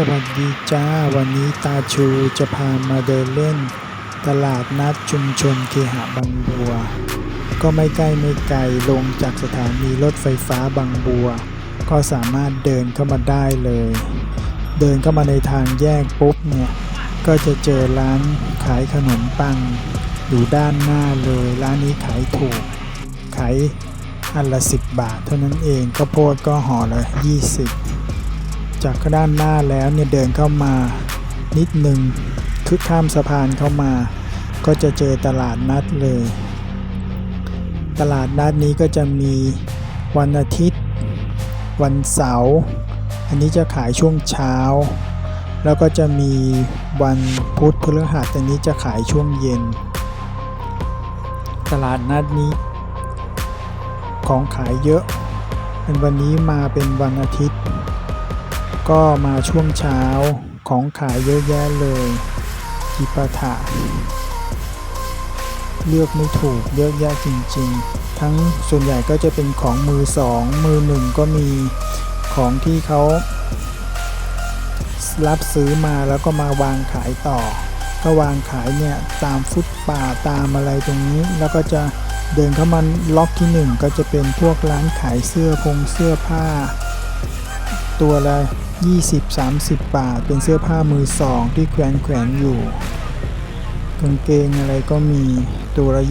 สวัสดีจ้า วันนี้ตาชูจะพามาเดินเล่น ตลาดนัดชุมชนเคหะบางบัว ก็ไม่ใกล้ไม่ไกลลงจากสถานีรถไฟฟ้าบางบัว ก็สามารถเดินเข้ามาได้เลย เดินเข้ามาในทางแยกปุ๊บเนี่ย ก็จะเจอร้านขายขนมปัง อยู่ด้านหน้าเลย ร้านนี้ขายถูก ขายอันละ 10 บาท เท่านั้นเองข้าวโพดก็ห่อละ 20 จากด้านหน้าแล้วเนี่ยเดินเข้ามานิดหนึ่งคือข้ามสะพานเข้ามา ก็จะเจอตลาดนัดเลย ตลาดนัดนี้ก็จะมีวันอาทิตย์ วันเสาร์อันนี้จะขายช่วงเช้า แล้วก็จะมีวันพุธพฤหัสอันนี้จะขายช่วงเย็น ตลาดนัดนี้ ของขายเยอะเป็นวันนี้มาเป็นวันอาทิตย์ ก็มาช่วงเช้าของขายเยอะแยะเลยจิปาถะเลือกไม่ถูกเยอะแยะจริง ๆ ทั้งส่วนใหญ่ก็จะเป็นของมือสองมือหนึ่งก็มีของที่เขารับซื้อมาแล้วก็มาวางขายต่อ ก็วางขายเนี่ยตามฟุตป่าตามอะไรตรงนี้ แล้วก็จะเดินเข้ามาล็อกที่หนึ่งก็จะเป็นพวกร้านขายเสื้อพงเสื้อผ้า ตัวละไร 20-30 บาท เป็นเสื้อผ้ามือสองที่แขวนแขวนอยู่กางเกงอะไรก็มีตัวละ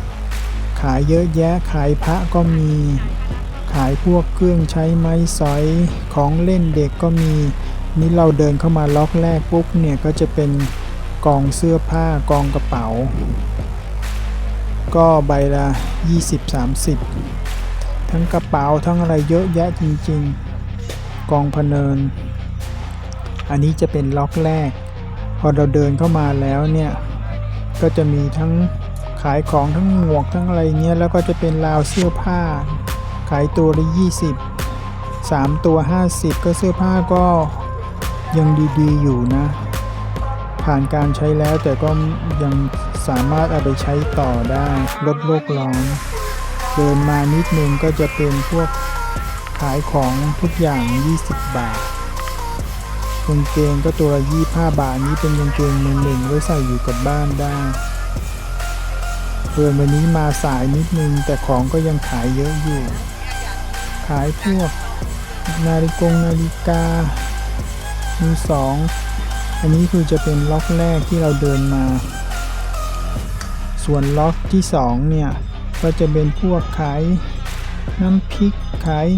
20-30 ขายเยอะแยะขายพระก็มี ขายพวกเครื่องใช้ไม้สอยของเล่นเด็กก็มี นี่เราเดินเข้ามาล็อกแรกปุ๊บเนี่ยก็จะเป็นกองเสื้อผ้ากองกระเป๋า ก็ใบละ20-30 ทั้งกระเป๋าทั้งอะไรเยอะแยะจริง ๆ กองพเนิน อันนี้จะเป็นล็อกแรก พอเราเดินเข้ามาแล้วเนี่ย ก็จะมีทั้งขายของทั้งหมวกทั้งอะไรเงี้ยแล้วก็จะเป็นราวเสื้อผ้า ขายตัวละ20 3 ตัว 50 ก็เสื้อผ้าก็ยังดีๆอยู่นะ ผ่านการใช้แล้วแต่ก็ยังสามารถเอาไปใช้ต่อได้ลดโลกร้อน เดินมานิดนึงก็จะเป็นพวกายของทุกอย่าง 20 บาทกางเกงก็ตัวละ25 บาทนี้เป็นกางเกงมือหนึ่งไว้ใส่อยู่กับบ้านได้เดินวันนี้มาสายนิดนึง แต่ของก็ยังขายเยอะอยู่ ขายพวกนาฬิกงนาฬิกามือสองอันนี้คือจะเป็นล็อกแรกที่เราเดินมา ส่วนล็อกที่สองเนี่ย ก็จะเป็นพวกขายน้ำพริกขาย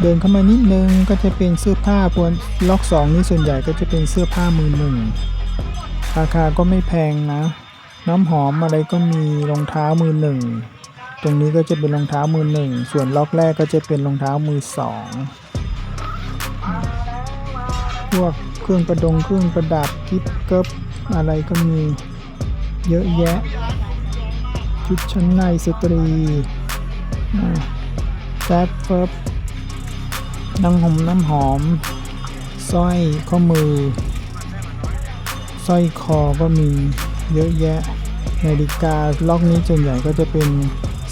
เดินเข้ามานิดนึงก็จะเป็นเสื้อผ้าพวกล็อกสองนี่ส่วนใหญ่ก็จะเป็นเสื้อผ้ามือหนึ่งราคาก็ไม่แพงนะ น้ำหอมอะไรก็มีรองเท้ามือหนึ่งตรงนี้ก็จะเป็นรองเท้ามือหนึ่งส่วนล็อกแรกก็จะเป็นรองเท้ามือสองพวกเครื่องประดงเครื่องประดับกิ๊บเกิบอะไรก็มีเยอะแยะ ชุดชั้นในสตรีแซดเฟิบ น้ำหอมน้ำหอมสร้อยข้อมือสร้อยคอก็มีเยอะแยะนาฬิกาล็อกนี้ส่วนใหญ่ก็จะเป็น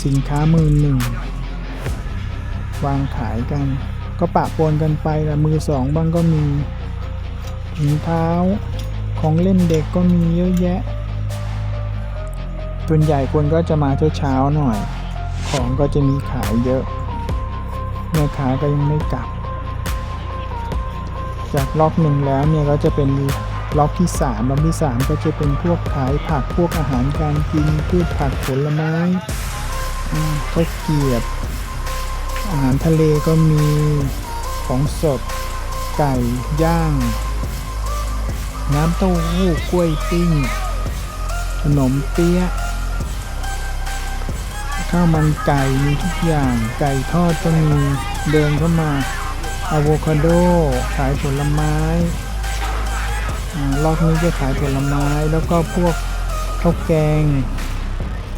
สินค้ามือหนึ่ง วางขายกัน ก็ปะปนกันไปละมือสองบ้างก็มีถุงเท้าของเล่นเด็กก็มีเยอะแยะ ส่วนใหญ่คนก็จะมาเช้าๆหน่อย ของก็จะมีขายเยอะ แม่ค้าก็ยังไม่กลับ จากล็อกหนึ่งแล้วเนี่ยก็จะเป็นล็อกที่ 3 ล็อกที่ 3 ก็จะเป็นพวกขายผักพวกอาหารการกินพืชผักผลไม้ข้าวเกียบ อาหารทะเลก็มีของสด ไก่ย่าง น้ำเต้าหู้กล้วยปิ้ง ขนมเปี๊ยะ ข้าวมันไก่มีทุกอย่างไก่ทอดก็มีเดินเข้ามาอะโวคาโดขายผลไม้อ่าล็อกนี้จะขายผลไม้แล้วก็พวกข้าวแกง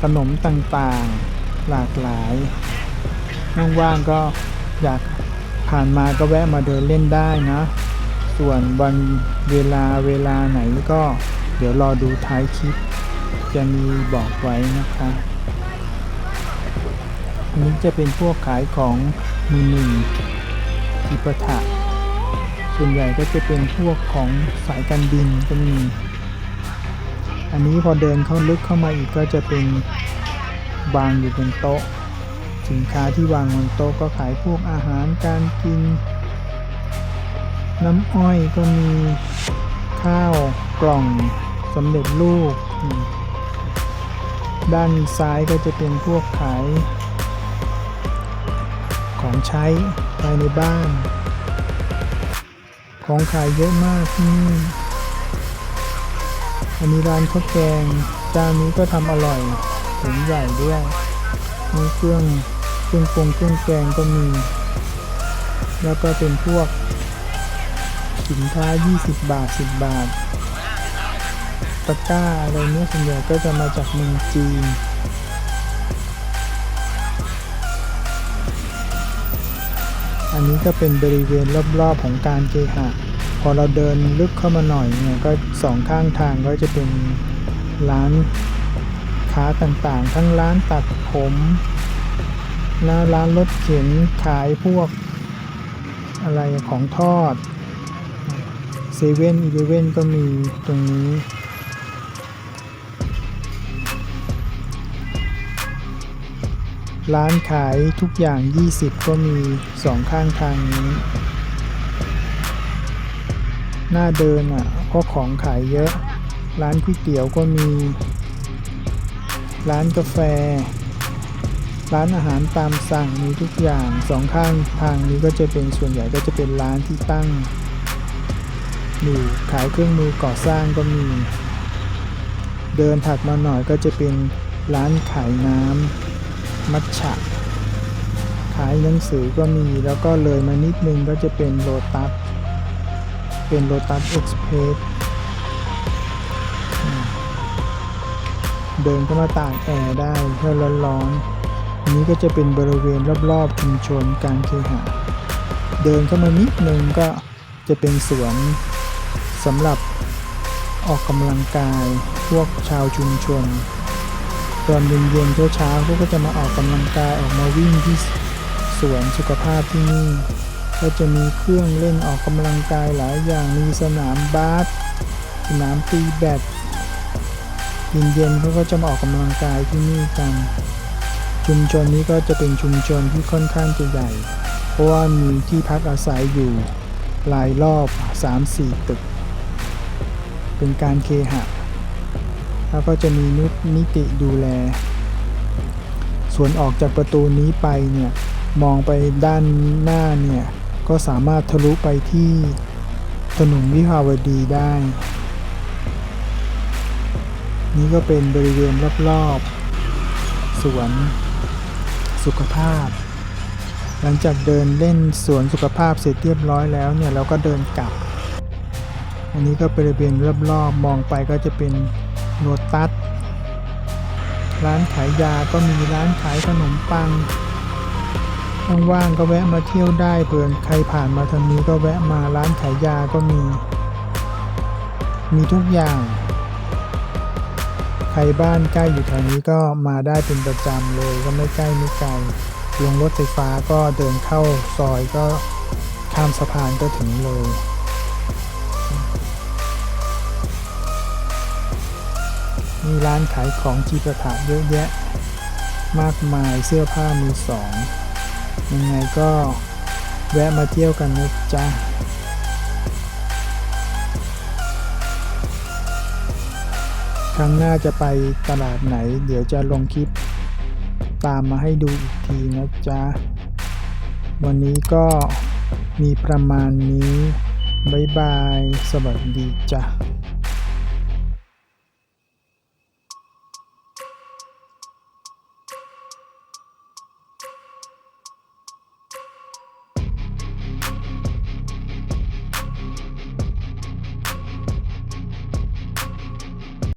ขนมต่างๆหลากหลายว่างๆก็อยากผ่านมาก็แวะมาเดินเล่นได้นะ ส่วนวันเวลาเวลาไหนก็เดี๋ยวรอดูท้ายคลิป จะมีบอกไว้นะคะ อันนี้จะเป็นพวกขายของมือหนึ่งจิปาถะส่วนใหญ่ก็จะเป็นพวกของสายการบินก็มี อันนี้พอเดินเข้าลึกเข้ามาอีกก็จะเป็นวางอยู่บนโต๊ะ สินค้าที่วางบนโต๊ะก็ขายพวกอาหารการกิน น้ำอ้อยก็มีข้าวกล่องสำเร็จรูป ด้านซ้ายก็จะเป็นพวกขาย ของใช้ภายในบ้าน ของขายเยอะมากที่นี่อันนี้ร้านข้าวแกงจานนี้ก็ทำอร่อยถึงใหญ่ด้วยมีเครื่องเครื่องปรุงเครื่องแกงก็มี แล้วก็เป็นพวก สินค้า 20 บาท 10 บาทตะกร้าอะไรเนี้ยส่วนใหญ่ก็จะมาจากเมืองจีน อันนี้ก็เป็นบริเวณรอบๆของการเคหะ พอเราเดินลึกเข้ามาหน่อยเนี่ยก็สองข้างทางก็จะเป็นร้านค้าต่างๆ ทั้งร้านตัดผมหน้าร้านรถเข็นขายพวกอะไรของทอดเซเว่นอีเลเว่นก็มีตรงนี้ ร้านขายทุกอย่าง 20 ก็มีสองข้างทางนี้ หน้าเดินอะก็ของขายเยอะ ร้านก๋วยเตี๋ยวก็มี ร้านกาแฟ ร้านอาหารตามสั่งมีทุกอย่างสองข้างทางนี้ก็จะเป็นส่วนใหญ่ก็จะเป็นร้านที่ตั้งอยู่ขายเครื่องมือก่อสร้างก็มี เดินถัดมาหน่อยก็จะเป็นร้านขายน้ำ มัทฉะขายหนังสือก็มีแล้วก็เลยมานิดนึงก็จะเป็นโลตัสเป็นโลตัสเอ็กซ์เพรสเดินเข้ามาตากแอร์ได้เพื่อร้อนๆอันนี้ก็จะเป็นบริเวณรอบๆชุมชนการเคหะเดินเข้ามานิดนึงก็จะเป็นสวนสำหรับออกกำลังกายพวกชาวชุมชน ตอนเย็นๆเช้าๆเขาก็จะมาออกกำลังกายออกมาวิ่งที่สวนสุขภาพที่นี่ ก็จะมีเครื่องเล่นออกกำลังกายหลายอย่างมีสนามบาสสนามตีแบดเย็นๆเขาก็จะมาออกกำลังกายที่นี่กันชุมชนนี้ก็จะเป็นชุมชนที่ค่อนข้างจะใหญ่ เพราะว่ามีที่พักอาศัยอยู่หลายรอบ 3-4 ตึก เป็นการเคหะ แล้วก็จะมีนุนิติดูแล ส่วนออกจากประตูนี้ไปเนี่ยมองไปด้านหน้าเนี่ยก็สามารถทะลุไปที่ถนนวิภาวดีได้ นี่ก็เป็นบริเวณรอบๆสวนสุขภาพ หลังจากเดินเล่นสวนสุขภาพเสร็จเรียบร้อยแล้วเนี่ยเราก็เดินกลับ อันนี้ก็บริเวณรอบๆมองไปก็จะเป็น โลตัส ร้านขายยาก็มีร้านขายขนมปัง ว่างๆก็แวะมาเที่ยวได้เผื่อใครผ่านมาทางนี้ก็แวะมาร้านขายยาก็มี มีทุกอย่าง ใครบ้านใกล้อยู่แถวนี้ก็มาได้เป็นประจำเลยก็ไม่ใกล้ไม่ไกลลงรถไฟฟ้าก็เดินเข้าซอยก็ข้ามสะพานก็ถึงเลย มีร้านขายของจีปาถะเยอะแยะ มากมายเสื้อผ้ามือสอง ยังไงก็แวะมาเที่ยวกันนะจ๊ะครั้งหน้าจะไปตลาดไหน เดี๋ยวจะลงคลิป ตามมาให้ดูอีกทีนะจ๊ะ วันนี้ก็มีประมาณนี้ บ๊ายบาย สวัสดีจ้ะ